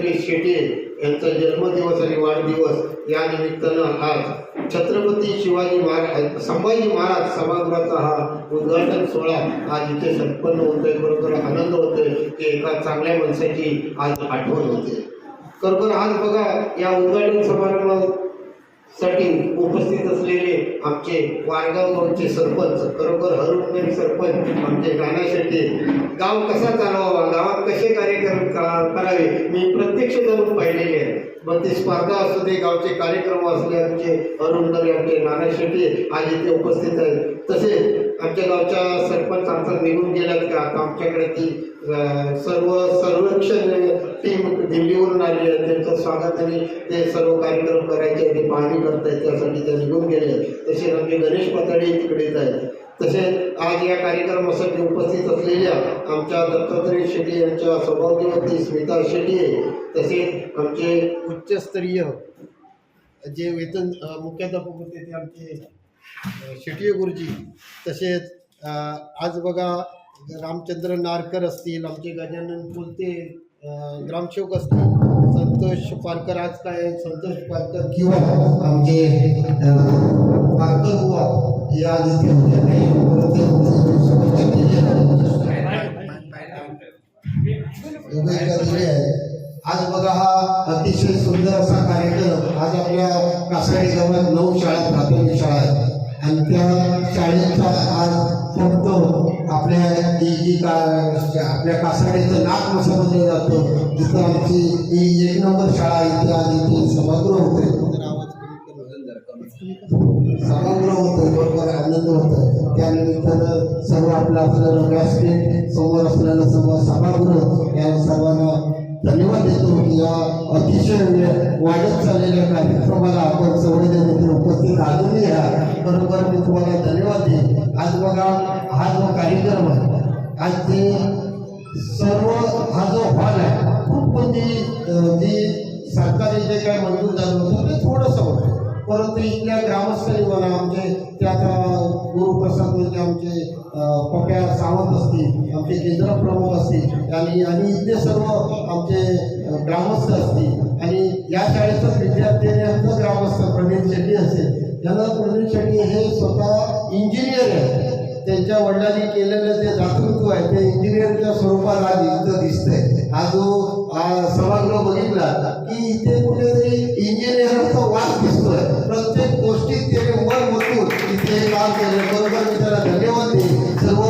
श्री शेटे यांचा जन्मदिवस आणि वाढदिवस या निमित्तानं आज छत्रपती शिवाजी महाराज संभाजी महाराज सभागृहाचा हा उद्घाटन सोहळा आज इथे संपन्न होतोय. बरोबर आनंद होतोय की एका चांगल्या माणसाची आज आठवण होते. खरोखर आज बघा या उद्घाटन समारंभात साठी उपस्थित असलेले आमचे वारगाव गावचे सरपंच खरोखर हरुणमेरी सरपंच आमचे नाना शेट्टी. गाव कसा चालवावा? गावात कसे कार्यक्रम करावे? मी प्रत्यक्ष जाऊन पाहिलेले आहे मग ते स्पर्धा असू दे गावचे कार्यक्रम असले आमचे अरुणदरे आमचे नाना शेट्टी आज इथे उपस्थित आहेत. तसेच आमच्या गावच्या सरपंच आमचा निघून गेल्यात का? आता आमच्याकडे ती सर्व संरक्षण टीम दिल्लीवरून आली आहे. त्यांचं स्वागत आणि ते सर्व कार्यक्रम करायचे ते पाहणी करतायत. त्यासाठी ते निघून गेले. तसेच आमचे गणेश पाताडे तिकडेच आहेत. तसेच आज या कार्यक्रमासाठी उपस्थित असलेल्या आमच्या दत्तात्रय शेट्टी यांच्या सौभाग्यवती स्मिता शेट्टी तसेच आमचे उच्चस्तरीय जे वेतन मुख्याध्यापक होते ते आमचे शेटिये गुरुजी तसेच आज बघा रामचंद्र नारकर असतील आमचे गजानन पुलते ग्रामसेवक असतील संतोष पालकर आज काय संतोष पालकर किंवा आमचे पारकर बुवा या आज बघा हा अतिशय सुंदर असा कार्यक्रम आज आपल्या कासाडी गावात नऊ शाळा प्राथमिक शाळा आहेत. आणि त्या शाळेचा आज फोटो आपल्या ही जी का आपल्या कासाडीचं नाक समजलं जातं. जिथं आमची ही एक नंबर शाळा इथे आज इथे सभागृह होते. सभागृह होतं बरोबर आनंद होतं. त्यानिमित्तानं सर्व आपलं असलेलं व्यासपीठ समोर असलेलं सर्व सभागृह या सर्वांना धन्यवाद देतो की या अतिशय वेळ वाढत चाललेल्या कार्यक्रमाला आपण सवडे उपस्थित आलेली या बरोबर मी तुम्हाला धन्यवाद देईन. आज बघा हा जो कार्यक्रम आहे आज ते सर्व हा जो हॉल आहे खूप म्हणजे अं, जी सरकारी जे काय मंजूर झालं होतं ते थोडंसं होतं. परंतु इथल्या ग्रामस्थांनी म्हणा आमचे त्या गुरुप्रसाद म्हणजे आमचे पप्या सावंत असतील आमचे केंद्र प्रमुख असतील आणि आणि इथले सर्व आमचे ग्रामस्थ असतील. आणि या शाळेचाच विद्यार्थी आणि आमचं ग्रामस्थ प्रवीण शेट्टी असेल. त्यांना प्रवीण शेट्टी हे स्वतः इंजिनियर आहे. त्यांच्या वडिलांनी केलेलं ते दातृत्व आहे ते इंजिनिअरच्या स्वरूपात आज इथं दिसतंय. हा जो सभागृह बघितला की इथे कुठेतरी इंजिनिअरचा वास काम बरोबर मी त्याला धन्यवाद देईन सर्व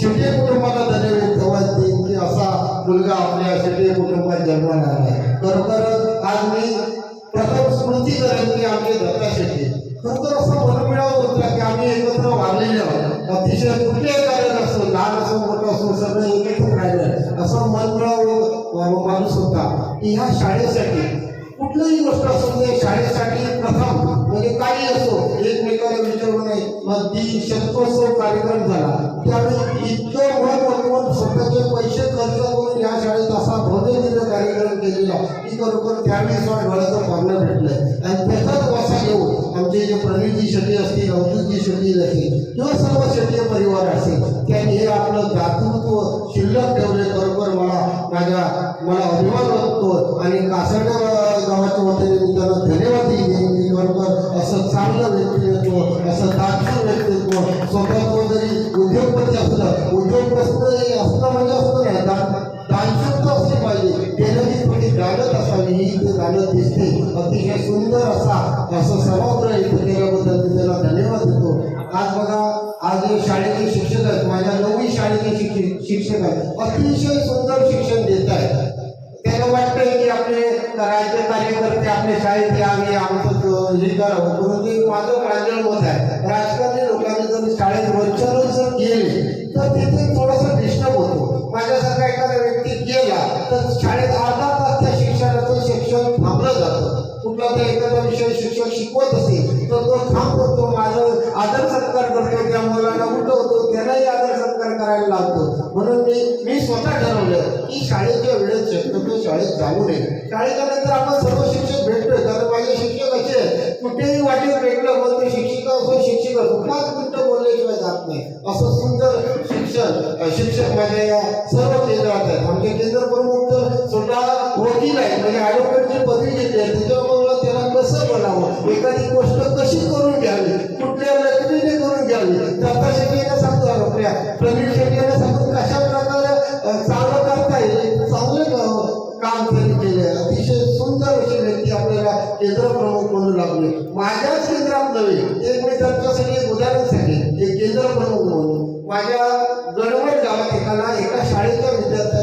शेटे कुटुंबाला धन्यवाद देईन की असा मुलगा आपल्या शेटे कुटुंबात जन्माला आला खरोखर आज मी प्रथम स्मृती करेन की आमचे दत्ता शेट्टी. खरोखर असं मनमिळाव होता की आम्ही एकत्र वाढलेले आहोत. अतिशय कुठलेही कार्य असो लहान असो मोठं असो सगळं एकत्र राहिलं असं मनमिळाव माणूस होता. की ह्या शाळेसाठी कुठलीही गोष्ट असून म्हणजे शाळेसाठी प्रथम म्हणजे काही असो एकमेकाला विचारू नये मग ती शतकोत्सव कार्यक्रम झाला. त्यावेळी इतकं मन वाटून स्वतःचे पैसे खर्च करून या शाळेत असा भव्य दिव्य कार्यक्रम केलेला की खरोखर त्यावेळी स्वाट डोळ्याचं पाहणं भेटलंय आणि त्याचाच वसा घेऊन आमचे जे प्रणितजी शेट्टी असतील अवधूतजी शेट्टी असतील किंवा सर्व शेट्टी परिवार असेल त्यांनी हे आपलं दातृत्व शिल्लक ठेवले बरोबर मला माझ्या मला अभिमान वाटतो. आणि कासड गावाच्या वतीने मी त्यांना धन्यवाद देईन. की असं चांगलं व्यक्तिमत्व असं दाखल व्यक्तित्व स्वतःच जरी उद्योगपती असलं उद्योगपती असलं म्हणजे असतं गाणं दिसते अतिशय सुंदर असा असं सभागृह इथं केल्याबद्दल मी त्याला धन्यवाद देतो. आज बघा आज शाळेचे शिक्षक आहेत माझ्या नववी शाळेचे शिक्षक शिक्षक आहेत अतिशय सुंदर शिक्षण देत आहेत. त्याला वाटतंय की आपले आपल्या शाळेत यावे आमचं हे करावं परंतु एक माझं प्रांजळ मत आहे. राजकारणी लोकांनी जर शाळेत रोजच्या जर गेले तर तिथे थोडंसं डिस्टर्ब होतो. माझ्यासारखा एखादा व्यक्ती गेला तर शाळेत अर्धा शिक्षण थांबलं जातं. कुठला तर एखादा विषय शिक्षक शिकवत असेल तर तो थांबवतो माझं आदर सत्कार करतो त्या मुलांना उठवतो त्यालाही आदर सत्कार करायला लागतो म्हणून मी मी स्वतः ठरवलं की शाळेच्या वेळेत शक्यतो शाळेत जाऊ नये. शाळेच्या नंतर आपण सर्व शिक्षक भेटतोय कारण माझे शिक्षक असे कुठेही वाटेत भेटलं मग ते शिक्षिका असो शिक्षिका असो पाच मिनिटं बोलल्याशिवाय जात नाही. असं सुंदर शिक्षण शिक्षक माझ्या या सर्व केंद्रात आहेत. आमचे केंद्र प्रमुख एखादी गोष्ट कशी करून घ्यावी? कुठल्या लक्ष्मीने करून घ्यावी? दत्ता शेट्टी यांना सांगतो आपल्या प्रवीण शेट्टी यांना सांगतो कशा प्रकारे चांगलं करता येईल? चांगलं काम त्यांनी केले. अतिशय सुंदर अशी व्यक्ती आपल्याला केंद्र प्रमुख म्हणून लागले. माझ्याच केंद्रात नव्हे एक मी त्यांच्यासाठी एक उदाहरण सांगेन. एक केंद्र प्रमुख म्हणून. माझ्या गडवट गावात एकाला एका शाळेच्या विद्यार्थी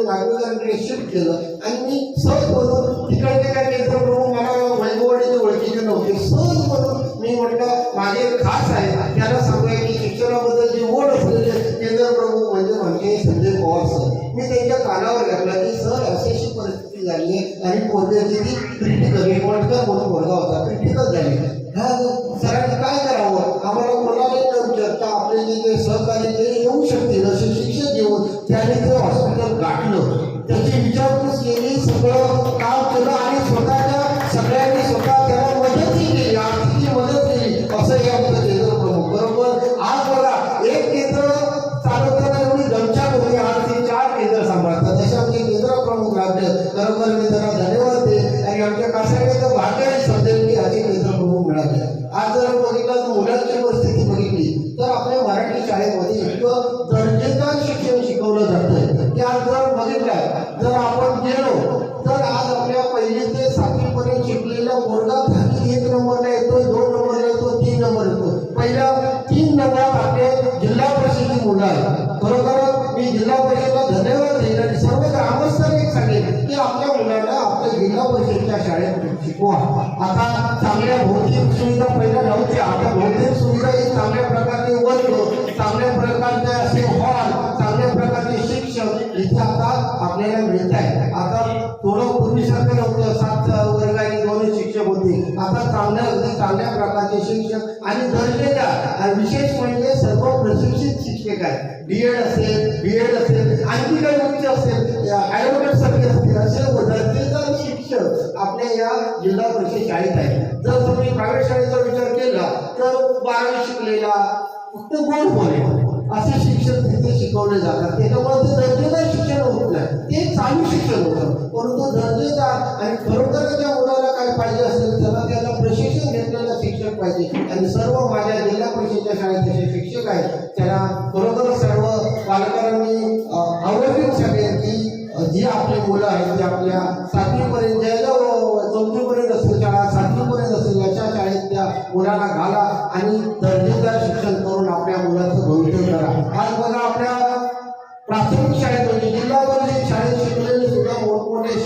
हॉस्पिटलमधून नागरिकांकडे शिफ्ट केलं. आणि मी सहज म्हणून तिकडचे काय केंद्र प्रमुख मला वैभववाडीचे ओळखीचे नव्हते. सहज म्हणून मी म्हटलं माझे खास आहे. त्याला सांगूया की शिक्षणाबद्दल जे ओढ असलेले केंद्र प्रमुख म्हणजे म्हणजे संजय पवार सर. मी त्यांच्या कानावर घातला की सर अशी अशी परिस्थिती झाली आहे आणि पोरग्याची ती क्रिटिकल वटकर म्हणून मुलगा होता. क्रिटिकल झाली. खरोखर मी त्यांना धन्यवाद दे आणि आमच्या कासाड्याचं भाग्यही समजेल की अधिक मित्र प्रमुख मिळाले. आज जर बघितलं तर मुलांची परिस्थिती परिषदेच्या शाळेत शिकवा. आता चांगल्या भौतिक सुविधा पहिल्या नव्हत्या आता भौतिक सुविधा ही चांगल्या प्रकारचे वर्ग चांगल्या प्रकारचे असे हॉल चांगल्या प्रकारचे शिक्षक इथे आता आपल्याला मिळत आहे. आता थोडं पूर्वीसारखं नव्हतं. सात वर्ग आणि दोन शिक्षक होते. आता चांगल्या अगदी चांगल्या प्रकारचे शिक्षक आणि दर्जेदार विशेष म्हणजे सर्व प्रशिक्षित शिक्षक आहेत. बी एड असेल बी एड असेल आणखी काही उच्च असेल ॲडव्होकेट सारखे असतील असे दर्जेदार शिक्षक आपल्या या जिल्हा परिषद शाळेत आहे जर तुम्ही प्रायव्हेट शाळेचा विचार केला तर बारावी शिकलेला फक्त गोड बोले असे शिक्षण तिथे शिकवले जातात त्याच्यामुळे ते दर्जेदार शिक्षण होत नाही. ते चालू शिक्षण होतं. परंतु दर्जेदार आणि खरोखर त्या मुलाला काय पाहिजे असेल त्याला त्याला प्रशिक्षण घेतलेलं शिक्षक पाहिजे. आणि सर्व माझ्या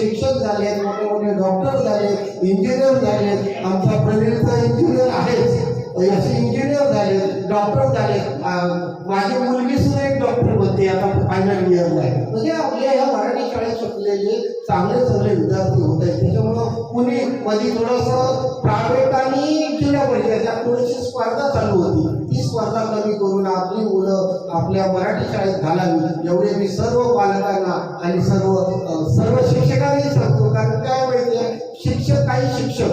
शिक्षक झाले मोठे मोठे डॉक्टर झाले इंजिनियर झाले आमचा प्रवीणचा इंजिनियर आहेच. असे इंजिनियर झाले डॉक्टर झाले. माझी मुलगी सुद्धा एक डॉक्टर बनते आता फायनल इयरला आहे म्हणजे आपल्या ह्या मराठी शाळेत शिकलेले चांगले चांगले विद्यार्थी होत आहेत. त्याच्यामुळं पुणे मध्ये थोडंसं प्रायव्हेट आणि जिल्हा परिषद यात थोडीशी स्पर्धा चालू होती. आपल्या मराठी शाळेत घालावी एवढे मी सर्व पालकांना आणि सर्व सर्व शिक्षकांनाही सांगतो कारण काय माहितीये शिक्षक काही शिक्षक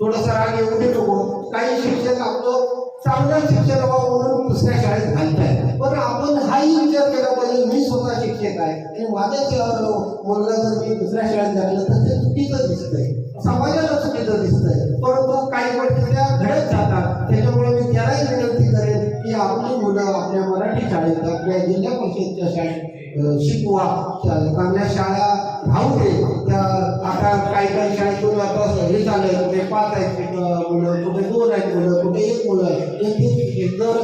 थोडंसं राग येऊ दे नको. काही शिक्षक आपलं चांगलं शिक्षण व्हावं म्हणून दुसऱ्या शाळेत घालताय पण आपण हाही विचार केला पाहिजे मी स्वतः शिक्षक आहे. आणि माझ्याच अं, मुलगा जर मी दुसऱ्या शाळेत घातलं तर ते चुकीचं दिसतंय. समाजाला चुकीचं दिसतंय. परंतु काही गोष्टी त्या घडत जातात. त्याच्यामुळे आपली मुलं आपल्या मराठी शाळेत आपल्या जिल्हा परिषदच्या शाळेत शिकवा. चांगल्या शाळा राहू दे. त्या आता काही काही शाळेतून आता हे झालंय. कुठे पाच आहेत मुलं कुठे दोन आहेत मुलं कुठे एक मुलं आहेत एक जर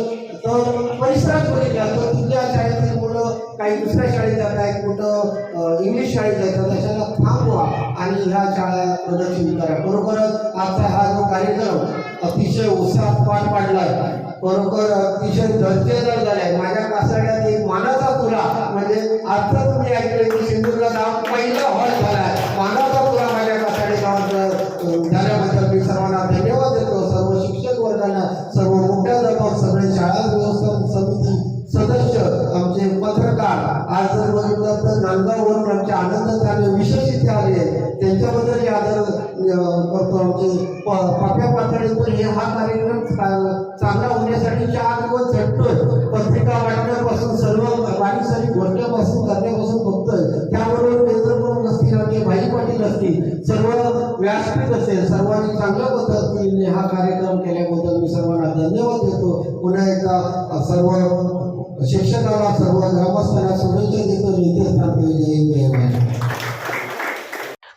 तर परिसरात बघितले तर तुझ्या शाळेतील मुलं काही दुसऱ्या शाळेत जात आहेत कुठं इंग्लिश शाळेत जातात अशाला थांबवा आणि ह्या शाळा प्रदर्शित करा. बरोबरच आजचा हा जो कार्यक्रम अतिशय उत्साहात पार आहे. बरोबर अतिशय दर्जेदार झालाय माझ्या कासाड्यात एक मानाचा तुरा म्हणजे आता तुम्ही ऐकलं की सिंधुदुर्ग नाव पहिला हॉल झालाय मानाचा तुरा माझ्या कासाडे गावात झाल्याबद्दल मी सर्वांना धन्यवाद देतो. सर्व शिक्षक वर्गांना सर्व मोठ्या दबाव सगळे शाळा व्यवस्थापन समिती सदस्य आमचे पत्रकार आज जर बघितलं तर नांदगाववरून आमचे आनंद झाले विशेष इथे आले त्यांच्याबद्दल आदर आमचे म्हणजे पाप्या पातळीवर हे हा कार्यक्रम चांगला होण्यासाठी चार दिवस झटतोय. पत्रिका वाटण्यापासून सर्व बारीक सारीक करण्यापासून बघतोय. त्याबरोबर केंद्र प्रमुख असतील आमचे भाई पाटील असतील. सर्व व्यासपीठ असेल. सर्वांनी चांगल्या पद्धतीने हा कार्यक्रम केल्याबद्दल मी सर्वांना धन्यवाद देतो. पुन्हा एकदा सर्व शिक्षकाला सर्व ग्रामस्थांना शुभेच्छा देतो. नितेश तांबे जय जय